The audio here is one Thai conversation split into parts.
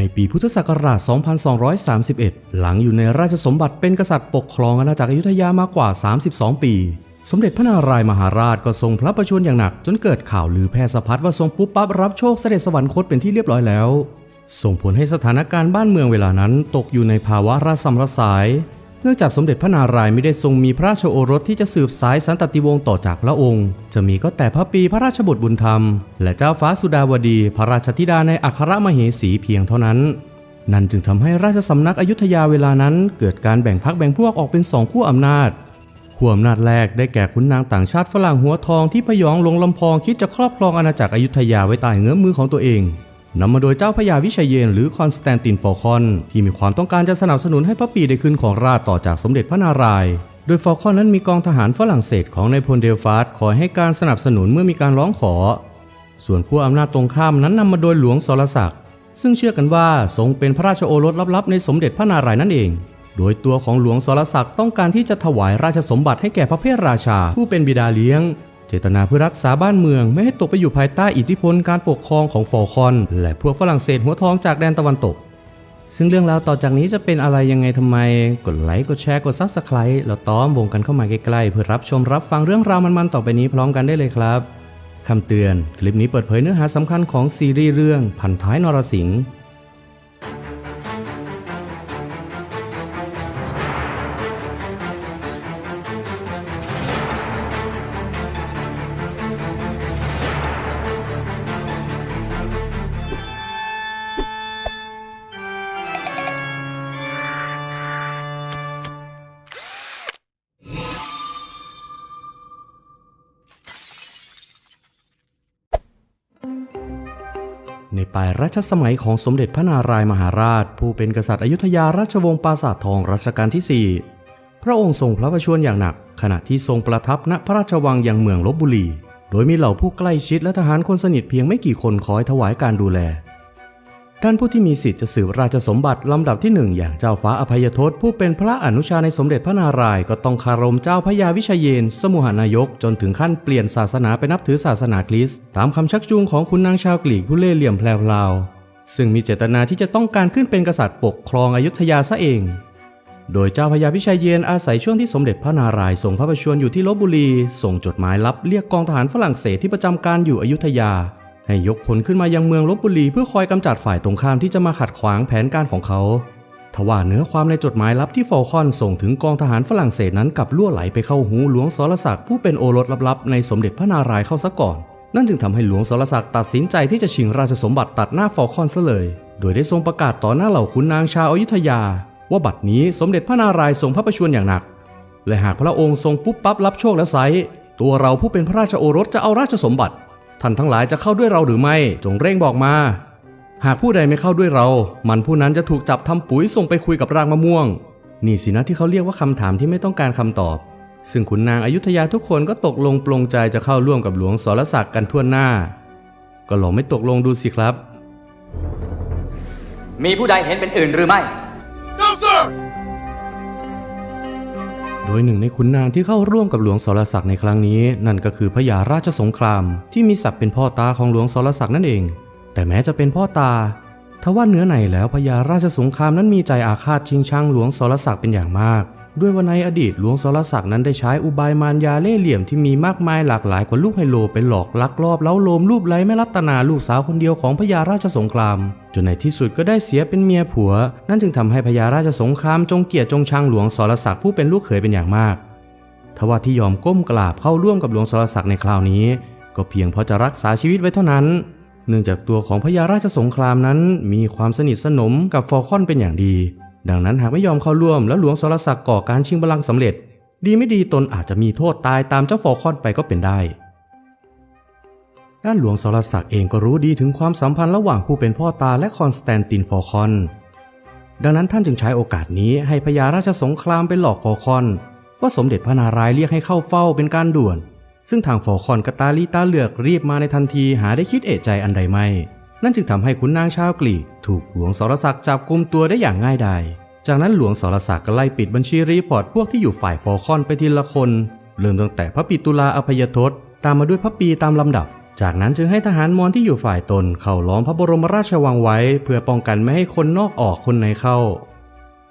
ในปีพุทธศักราช 2231 หลังอยู่ในราชสมบัติเป็นกษัตริย์ปกครองอาณาจักรอยุธยามากว่า 32 ปี สมเด็จพระนารายมหาราชก็ทรงพระประชวรอย่างหนัก จนเกิดข่าวลือแพร่สะพัดว่าทรงปุ๊บปั๊บรับโชคเสด็จสวรรคตเป็นที่เรียบร้อยแล้ว ส่งผลให้สถานการณ์บ้านเมืองเวลานั้นตกอยู่ในภาวะระสำระสาย เนื่องจากสมเด็จพระนารายณ์ไม่ได้ทรงมีพระราชโอรสที่จะสืบสายสันตติวงศ์ต่อจากพระองค์ จะมีก็แต่พระปีพระราชบุตรบุญธรรม และเจ้าฟ้าสุดาวดี พระราชธิดาในอัครมเหสีเพียงเท่านั้น นั่นจึงทำให้ราชสำนักอยุธยาเวลานั้น เกิดการแบ่งพักแบ่งพวกออกเป็นสองขั้วอำนาจขั้วอำนาจแรกได้แก่ขุนนางต่างชาติฝรั่งหัวทองที่พยองลงลำพองคิดจะครอบครองอาณาจักรอยุธยาไว้ใต้เงื้อมมือของตัวเอง นำมาโดยเจ้าพระยาวิชัยเยนหรือคอนสแตนตินฟอลคอน ที่มีความต้องการจะสนับสนุนให้พระปีได้ขึ้นของราชต่อจากสมเด็จพระนารายณ์โดยฟอลคอนนั้นมีกองทหารฝรั่งเศสของนายพลเดลฟาสคอยให้การสนับสนุนเมื่อมีการร้องขอ ส่วนขั้วอำนาจตรงข้ามนั้นนำมาโดยหลวงสรศักดิ์ซึ่งเชื่อกันว่าทรงเป็นพระราชโอรสลับๆในสมเด็จพระนารายณ์นั่นเอง โดยตัวของหลวงสรศักดิ์ต้องการที่จะถวายราชสมบัติให้แก่พระเพทราชา ผู้เป็นบิดาเลี้ยง เจตนาเพื่อรักษาบ้านเมือง ไม่ให้ตกไปอยู่ภายใต้อิทธิพลการปกครองของฟอลคอน และพวกฝรั่งเศสหัวทองจากแดนตะวันตก ซึ่งเรื่องราวต่อจากนี้จะเป็นอะไรยังไงทำไม กดไลค์กดแชร์กดซับสไครต์แล้วต้อมวงกันเข้ามาใกล้ๆเพื่อรับชมรับฟังเรื่องราวมันๆต่อไปนี้พร้อมกันได้เลยครับคำเตือน คลิปนี้เปิดเผยเนื้อหาสำคัญของซีรีส์เรื่องพันท้ายนรสิงห์ ในปลายรัชสมัยของสมเด็จพระนารายมหาราช ผู้เป็นกษัตริย์อยุธยาราชวงศ์ปราสาททองรัชกาลที่ 4 พระองค์ทรงพระประชวรอย่างหนัก ขณะที่ทรงประทับณพระราชวังยังเมืองลบบุรี โดยมีเหล่าผู้ใกล้ชิดและทหารคนสนิทเพียงไม่กี่คนคอยถวายการดูแล ด้านผู้ที่มีสิทธิ์จะสืบราชสมบัติลำดับที่หนึ่งอย่างเจ้าฟ้าอภัยทศผู้เป็นพระอนุชาในสมเด็จพระนารายณ์ก็ต้องคารมเจ้าพระยาวิชัยเยน สมุหานายก จนถึงขั้นเปลี่ยนศาสนาไปนับถือศาสนาคริสต์ตามคำชักจูงของคุณนางชาวกรีกผู้เล่ห์เหลี่ยมแพรวซึ่งมีเจตนาที่จะต้องการขึ้นเป็นกษัตริย์ปกครองอยุธยาซะเอง โดยเจ้าพระยาพิชัยเยนอาศัยช่วงที่สมเด็จพระนารายณ์ทรงพระประชวรอยู่ที่ลบบุรี ส่งจดหมายลับเรียกกองทหารฝรั่งเศสที่ประจำการอยู่อยุธยา ให้ยกพลขึ้นมายังเมืองลบบุรีเพื่อคอยกำจัดฝ่ายตรงข้ามที่จะมาขัดขวางแผนการของเขาทว่าเนื้อความในจดหมายลับที่ฟอลคอนส่งถึงกองทหารฝรั่งเศสนั้นกลับล่วไหลไปเข้าหูหลวงสรศักดิ์ผู้เป็นโอรสลับๆในสมเด็จพระนารายณ์เข้าซะก่อน นั่นจึงทำให้หลวงสรศักดิ์ตัดสินใจที่จะชิงราชสมบัติตัดหน้าฟอลคอนซะเลย โดยได้ทรงประกาศต่อหน้าเหล่าขุนนางชาวอยุธยา ว่าบัดนี้สมเด็จพระนารายณ์ทรงพระประชวรอย่างหนัก และหากพระองค์ทรงปุ๊บปั๊บรับโชคแล้วไซตัวเราผู้เป็นพระราชโอรสจะเอาราชสมบัติ ท่านทั้งหลายจะเข้าด้วยเราหรือไม่ จงเร่งบอกมา หากผู้ใดไม่เข้าด้วยเรา มันผู้นั้นจะถูกจับทำปุ๋ยส่งไปคุยกับรางมะม่วง นี่สินะที่เขาเรียกว่าคำถามที่ไม่ต้องการคำตอบ ซึ่งขุนนางอายุทยาทุกคนก็ตกลงปลงใจจะเข้าร่วมกับหลวงสรศักดิ์กันทั่วหน้า ก็ลองไม่ตกลงดูสิครับ มีผู้ใดเห็นเป็นอื่นหรือไม่ No, sir! โดยหนึ่งในขุนนางที่เข้าร่วมกับหลวงสรศักดิ์ในครั้งนี้ นั่นก็คือพระยาราชสงคราม ที่มีศักดิ์เป็นพ่อตาของหลวงสรศักดิ์นั่นเอง แต่แม้จะเป็นพ่อตาทว่าเนื้อในแล้วพญาราชสงครามนั้นมีใจอาฆาตชิงชังหลวงสรศักดิ์เป็นอย่างมาก ด้วยว่าในอดีตหลวงสรศักดิ์นั้นได้ใช้อุบายมารยาเล่ห์เหลี่ยมที่มีมากมายหลากหลายกว่าลูกไฮโลไปหลอกลักลอบเล้าโลมรูปไล้แม่รัตนาลูกสาวคนเดียวของพญาราชสงคราม จนในที่สุดก็ได้เสียเป็นเมียผัว นั่นจึงทำให้พญาราชสงครามจงเกียดจงชังหลวงสรศักดิ์ผู้เป็นลูกเขยเป็นอย่างมากทว่าที่ยอมก้มกราบเข้าร่วมกับหลวงสรศักดิ์ในคราวนี้ ก็เพียงเพราะจะรักษาชีวิตไว้เท่านั้น เนื่องจากตัวของพญาราชสงครามนั้น มีความสนิทสนมกับฟอลคอนเป็นอย่างดี ดังนั้นหากไม่ยอมเข้าร่วมแล้วหลวงสรศักดิ์ก่อการชิงบัลลังก์สำเร็จ ดีไม่ดีตนอาจจะมีโทษตายตามเจ้าฟอคอนไปก็เป็นได้ ด้านหลวงสรศักดิ์เองก็รู้ดีถึงความสัมพันธ์ระหว่างผู้เป็นพ่อตาและคอนสแตนตินฟอคอน ดังนั้นท่านจึงใช้โอกาสนี้ให้พญาราชสงครามไปหลอกฟอคอน ว่าสมเด็จพระนารายณ์เรียกให้เข้าเฝ้าเป็นการด่วน ซึ่งทางฟอคอนกตาลีตาเหลือกรีบมาในทันทีหาได้คิดเอะใจอันใดไม่ นั่นจึงทำให้ขุนนางชาวกรีกถูกหลวงสรศักดิ์จับกุมตัวได้อย่างง่ายดายจากนั้นหลวงสรศักดิ์ก็ไล่ปิดบัญชีรีพอร์ตพวกที่อยู่ฝ่ายฟอลคอนไปทีละคน เริ่มตั้งแต่พระปิตุลาอภัยทศตามมาด้วยพระปีตามลำดับ จากนั้นจึงให้ทหารมอญที่อยู่ฝ่ายตนเข้าล้อมพระบรมราชวังไว้ เพื่อป้องกันไม่ให้คนนอกออกคนในเข้า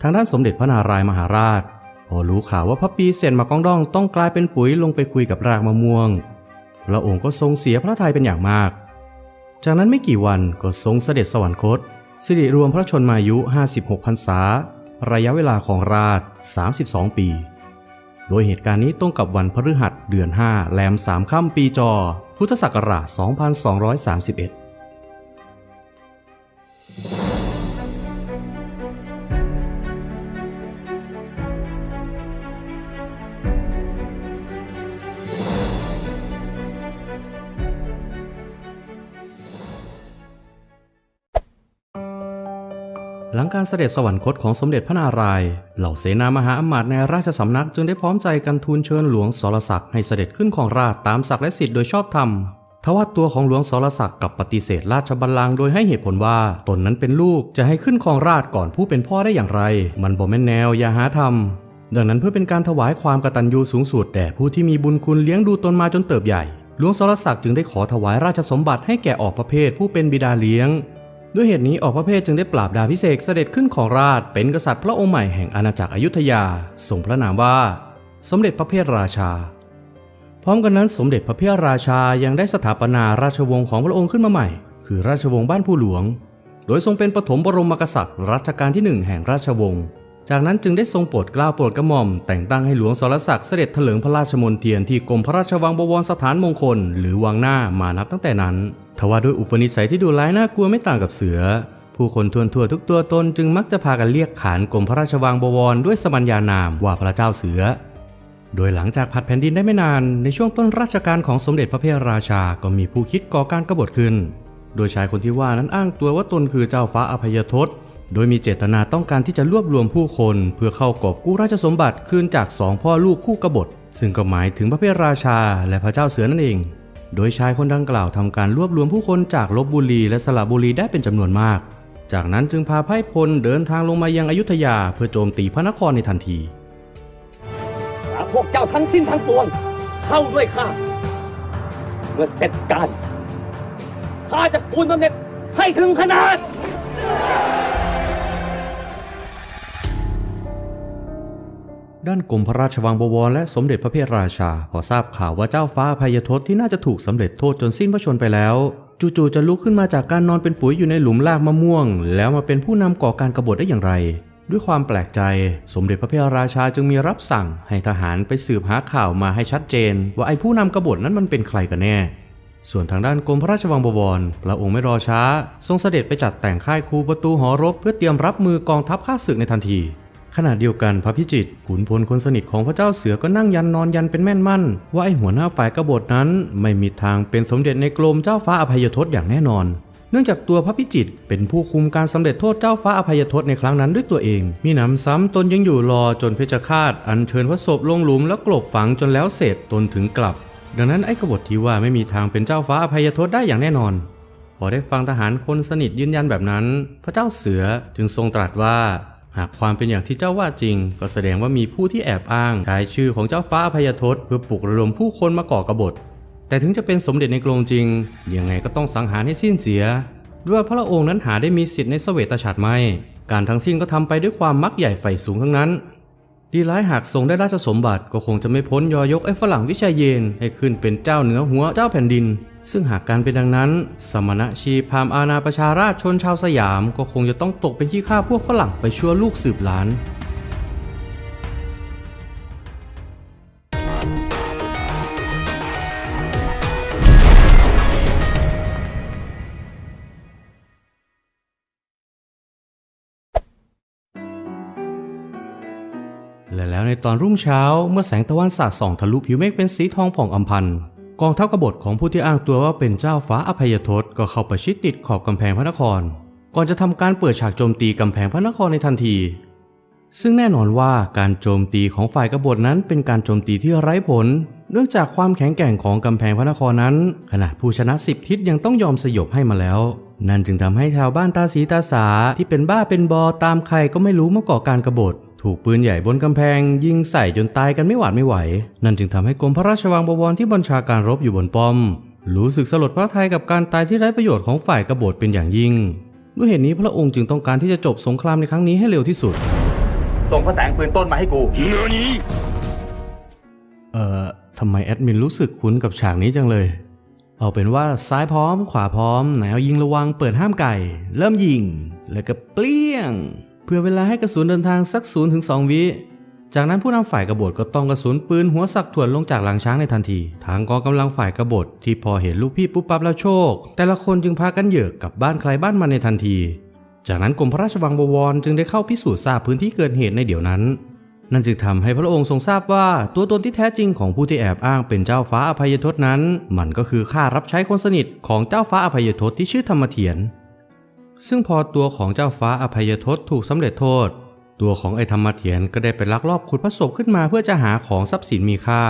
ทางด้านสมเด็จพระนารายมหาราช พอรู้ข่าวว่าพระปีเซนมากองดองต้องกลายเป็นปุ๋ยลงไปคุยกับรากมะม่วงพระองค์ก็ทรงเสียพระทัยเป็นอย่างมาก จากนั้นไม่กี่วันก็ทรงเสด็จสวรรคต สิริรวมพระชนมายุ 56พรรษา ระยะเวลาของราช 32 ปี โดยเหตุการณ์นี้ตรงกับวันพฤหัสเดือน 5 แรม3ค่ำปีจอ พุทธศักราช 2231 หลังการเสด็จสวรรคตของสมเด็จพระนารายณ์เหล่าเสนามหาอมาตย์ในราชสำนักจึงได้พร้อมใจกันทูลเชิญหลวงสรศักดิ์ให้เสด็จขึ้นของราชตามศักดิ์และสิทธิ์โดยชอบธรรมทว่าตัวของหลวงสรศักดิ์กับปฏิเสธราชบัลลังก์โดยให้เหตุผลว่าตนนั้นเป็นลูกจะให้ขึ้นของราชก่อนผู้เป็นพ่อได้อย่างไร มันบ่แม่นแนวอย่าหาทำดังนั้นเพื่อเป็นการถวายความกตัญญูสูงสุดแด่ผู้ที่มีบุญคุณเลี้ยงดูตนมาจนเติบใหญ่ หลวงสรศักดิ์จึงได้ขอถวายราชสมบัติให้แก่ออกประเภทผู้เป็นบิดาเลี้ยง ด้วยเหตุนี้ออกพระเพทจึงได้ปราบดาพิเศษเสด็จขึ้นของราชเป็นกษัตริย์พระองค์ใหม่แห่งอาณาจักรอยุธยาส่งพระนามว่า สมเด็จพระเพทราชา พร้อมกันนั้นสมเด็จพระเพทราชายังได้สถาปนาราชวงศ์ของพระองค์ขึ้นมาใหม่ คือราชวงศ์บ้านผู้หลวง โดยทรงเป็นปฐมบรมกษัตริย์รัชกาลที่หนึ่งแห่งราชวงศ์จากนั้นจึงได้ทรงโปรดเกล้าโปรดกระหม่อม แต่งตั้งให้หลวงสรศักดิ์เสด็จเถลิงพระราชมนเทียนที่กรมพระราชวังบวรสถานมงคล หรือวังหน้ามานับตั้งแต่นั้น ทว่าด้วยอุปนิสัยที่ดูร้ายน่ากลัวไม่ต่างกับเสือ ผู้คนทวนทั่วทุกตัวตนจึงมักจะพากันเรียกขานกรมพระราชวังบวรด้วยสมัญญานามว่าพระเจ้าเสือ โดยหลังจากผัดแผ่นดินได้ไม่นานในช่วงต้นรัชกาลของสมเด็จพระเพทราชาก็มีผู้คิดก่อการกบฏขึ้น โดยชายคนที่ว่านั้นอ้างตัวว่าตนคือเจ้าฟ้าอภัยทศโดยมีเจตนาต้องการที่จะรวบรวมผู้คนเพื่อเข้ากอบกู้ราชสมบัติคืนจากสองพ่อลูกคู่กบฏ ซึ่งก็หมายถึงพระเพทราชาและพระเจ้าเสือนั่นเอง โดยชายคนดังกล่าวทำการรวบรวมผู้คนจากลบบุรีและสระบุรีได้เป็นจำนวนมาก จากนั้นจึงพาไพร่พลเดินทางลงมายังอยุธยาเพื่อโจมตีพระนครในทันทีหาพวกเจ้าทั้งสิ้นทั้งปวง เข้าด้วยข้าเมื่อเสร็จการข้าจะปูนบำเหน็จให้ถึงขนาด ด้านกรมพระราชวังบวรและสมเด็จพระเพทราชา พอทราบข่าวว่าเจ้าฟ้าอภัยทศที่น่าจะถูกสำเร็จโทษจนสิ้นพระชนไปแล้ว จู่ๆจะลุกขึ้นมาจากการนอนเป็นปุ๋ยอยู่ในหลุมรากมะม่วง แล้วมาเป็นผู้นำก่อการกบฏได้อย่างไร ด้วยความแปลกใจ สมเด็จพระเพทราชาจึงมีรับสั่ง ให้ทหารไปสืบหาข่าวมาให้ชัดเจน ว่าไอ้ผู้นำกบฏนั้นมันเป็นใครกันแน่ส่วนทางด้านกรมพระราชวังบวร พระองค์ไม่รอช้า ทรงเสด็จไปจัดแต่งค่ายคูประตูหอรบเพื่อเตรียมรับมือกองทัพข้าศึกในทันที ขณะเดียวกันพระพิจิตรขุนพลคนสนิทของพระเจ้าเสือก็นั่งยันนอนยันเป็นแม่นมั่น ว่าไอหัวหน้าฝ่ายกบฏนั้น ไม่มีทางเป็นสมเด็จในกรมเจ้าฟ้าอภัยทศอย่างแน่นอน เนื่องจากตัวพระพิจิตรเป็นผู้คุมการสำเร็จโทษเจ้าฟ้าอภัยทศในครั้งนั้นด้วยตัวเอง มีหนำซ้ำตนยังอยู่รอจนเพชฌฆาตอัญเชิญพระศพลงหลุมแล้วกลบฝังจนแล้วเสร็จตนถึงกลับ ดังนั้นไอ้กบฏที่ว่าไม่มีทางเป็นเจ้าฟ้าอภัยทศได้อย่างแน่นอนพอได้ฟังทหารคนสนิทยืนยันแบบนั้น พระเจ้าเสือจึงทรงตรัสว่า หากความเป็นอย่างที่เจ้าว่าจริง ก็แสดงว่ามีผู้ที่แอบอ้างใช้ชื่อของเจ้าฟ้าอภัยทศเพื่อปลุกระดมผู้คนมาก่อกบฏ แต่ถึงจะเป็นสมเด็จในกรงจริง ยังไงก็ต้องสังหารให้สิ้นเสีย ด้วยพระองค์นั้นหาได้มีสิทธิ์ในเสวตฉัตรไม่การทั้งสิ้นก็ทำไปด้วยความมักใหญ่ใฝ่สูงทั้งนั้น ดีร้ายหากทรงได้ราชสมบัติก็คงจะไม่พ้นยอยกไอ้ฝรั่งวิชัยเยนให้ขึ้นเป็นเจ้าเหนือหัวเจ้าแผ่นดิน ซึ่งหากการเป็นดังนั้น สมณะชีพามอาณาประชาราชชนชาวสยาม ก็คงจะต้องตกเป็นขี้ข้าพวกฝรั่งไปชั่วลูกสืบหลาน ตอนรุ่งเช้าเมื่อแสงตะวันสาดส่องทะลุผิวเมฆเป็นสีทองผ่องอำพันกองทัพกบฏของผู้ที่อ้างตัวว่าเป็นเจ้าฟ้าอภัยทศก็เข้าประชิดติดขอบกำแพงพระนคร ก่อนจะทำการเปิดฉากโจมตีกำแพงพระนครในทันที ซึ่งแน่นอนว่าการโจมตีของฝ่ายกบฏนั้นเป็นการโจมตีที่ไร้ผล เนื่องจากความแข็งแกร่งของกำแพงพระนครนั้น ขนาดผู้ชนะสิบทิศยังต้องยอมสยบให้มาแล้ว นั่นจึงทำให้ชาวบ้านตาสีตาสาที่เป็นบ้าเป็นบอตามใครก็ไม่รู้มาก่อการกบฏ ถูกปืนใหญ่บนกำแพง ยิงใส่จนตายกันไม่หวาดไม่ไหว นั่นจึงทำให้กรมพระราชวังบวรที่บัญชาการรบอยู่บนป้อม รู้สึกสลดพระทัยกับการตายที่ไร้ประโยชน์ของฝ่ายกบฏเป็นอย่างยิ่งด้วยเหตุนี้พระองค์จึงต้องการที่จะจบสงครามในครั้งนี้ให้เร็วที่สุด ส่งพระแสงปืนต้นมาให้กูเอ่อทำไมแอดมินรู้สึกคุ้นกับฉากนี้จังเลย เอาเป็นว่าซ้ายพร้อมขวาพร้อมไหนเอายิงระวังเปิดห้ามไก่ เริ่มยิง แล้วก็เปลี่ยง เพื่อเวลาให้กระสุนเดินทางสัก0ูนถึงสวิ จากนั้นผู้นำฝ่ายกบฏก็ต้องกระสุนปืนหัวสักถ่วนลงจากหลังช้างในทันที ทางกองกำลังฝ่ายกบฏที่พอเห็นลูกพี่ปุ๊บปั๊บแล้วโชค แต่ละคนจึงพากันเหยือกกลับบ้านใครบ้านมันในทันที จากนั้นกรมพระราชวังบวรจึงได้เข้าพิสูจน์ทราบพื้นที่เกิดเหตุในเดี๋ยวนั้น นั่นจึงทำให้พระองค์ทรงทราบว่าตัวตนที่แท้จริงของผู้ที่แอบอ้างเป็นเจ้าฟ้าอภัยทศนั้น มันก็คือข้ารับใช้คนสนิทของเจ้าฟ้าอภัยทศที่ชื่อธรรมเถียรซึ่งพอตัวของเจ้าฟ้าอภัยทศถูกสำเร็จโทษ ตัวของไอ้ธรรมเถียรก็ได้ไปลักลอบขุดพระศพขึ้นมาเพื่อจะหาของทรัพย์สินมีค่า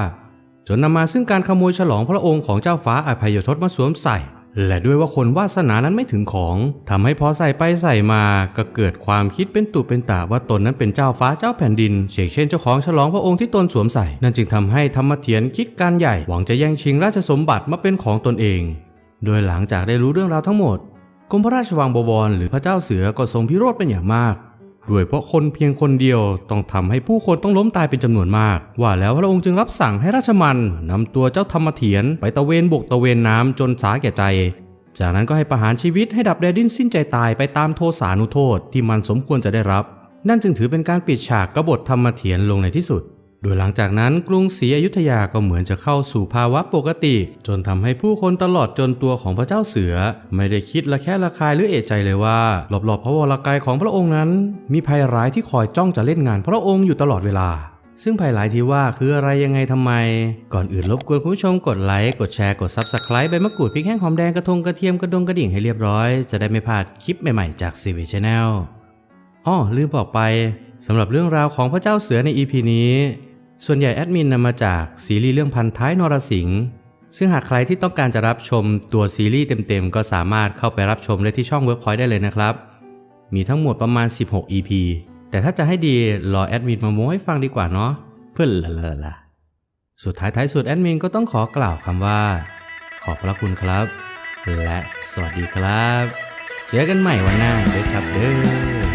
จนนำมาซึ่งการขโมยฉลองพระองค์ของเจ้าฟ้าอภัยทศมาสวมใส่ และด้วยว่าคนวาสนานั้นไม่ถึงของทำให้พอใส่ไปใส่มาก็เกิดความคิดเป็นตุเป็นตาว่าตนนั้นเป็นเจ้าฟ้าเจ้าแผ่นดินเช่นเช่นเจ้าของฉลองพระองค์ที่ตนสวมใส่ นั่นจึงทำให้ธรรมเถียรคิดการใหญ่หวังจะแย่งชิงราชสมบัติมาเป็นของตนเอง โดยหลังจากได้รู้เรื่องราวทั้งหมดกรมพระราชวังบวรหรือพระเจ้าเสือก็ทรงพิโรธเป็นอย่างมาก ด้วยเพราะคนเพียงคนเดียวต้องทำให้ผู้คนต้องล้มตายเป็นจำนวนมาก ว่าแล้วพระองค์จึงรับสั่งให้ราชมันนำตัวเจ้าธรรมเถียนไปตะเวนบกตะเวนน้ำจนสาแก่ใจ จากนั้นก็ให้ประหารชีวิตให้ดับแดดิ้นสิ้นใจตายไปตามโทษสานุโทษที่มันสมควรจะได้รับ นั่นจึงถือเป็นการปิดฉากกบฏธรรมเถียนลงในที่สุด โดยหลังจากนั้นกรุงศรีอยุธยาก็เหมือนจะเข้าสู่ภาวะปกติ จนทำให้ผู้คนตลอดจนตัวของพระเจ้าเสือ ไม่ได้คิดละแค่ละคายหรือเอะใจเลยว่ารอบๆพระวรกายของพระองค์นั้น มีภัยร้ายที่คอยจ้องจะเล่นงานพระองค์อยู่ตลอดเวลาซึ่งภัยร้ายที่ว่าคืออะไรยังไงทำไม ก่อนอื่นรบกวนคุณผู้ชมกดไลค์ กดแชร์ กด Subscribe ใบมะกรูดพริกแห้งหอมแดงกระทงกระเทียมกระดงกระดิ่งให้เรียบร้อย จะได้ไม่พลาดคลิปใหม่ ๆ จาก CV Channel อ้อลืมบอกไปสำหรับเรื่องราวของพระเจ้าเสือใน EP นี้ ส่วนใหญ่แอดมินนำมาจากซีรีส์เรื่องพันท้ายนรสิงห์ซึ่งหากใครที่ต้องการจะรับชมตัวซีรีส์เต็มๆ ก็สามารถเข้าไปรับชมได้ที่ช่องเว็บพอยต์ได้เลยนะครับ มีทั้งหมดประมาณ 16 EP แต่ถ้าจะให้ดีรอแอดมินมาโม้ให้ฟังดีกว่าเนาะเพื่อนละละละสุดท้ายท้ายสุดแอดมินก็ต้องขอกล่าวคำว่า ขอบพระคุณครับ และสวัสดีครับ เจอกันใหม่วันหน้าด้วยครับเด้อ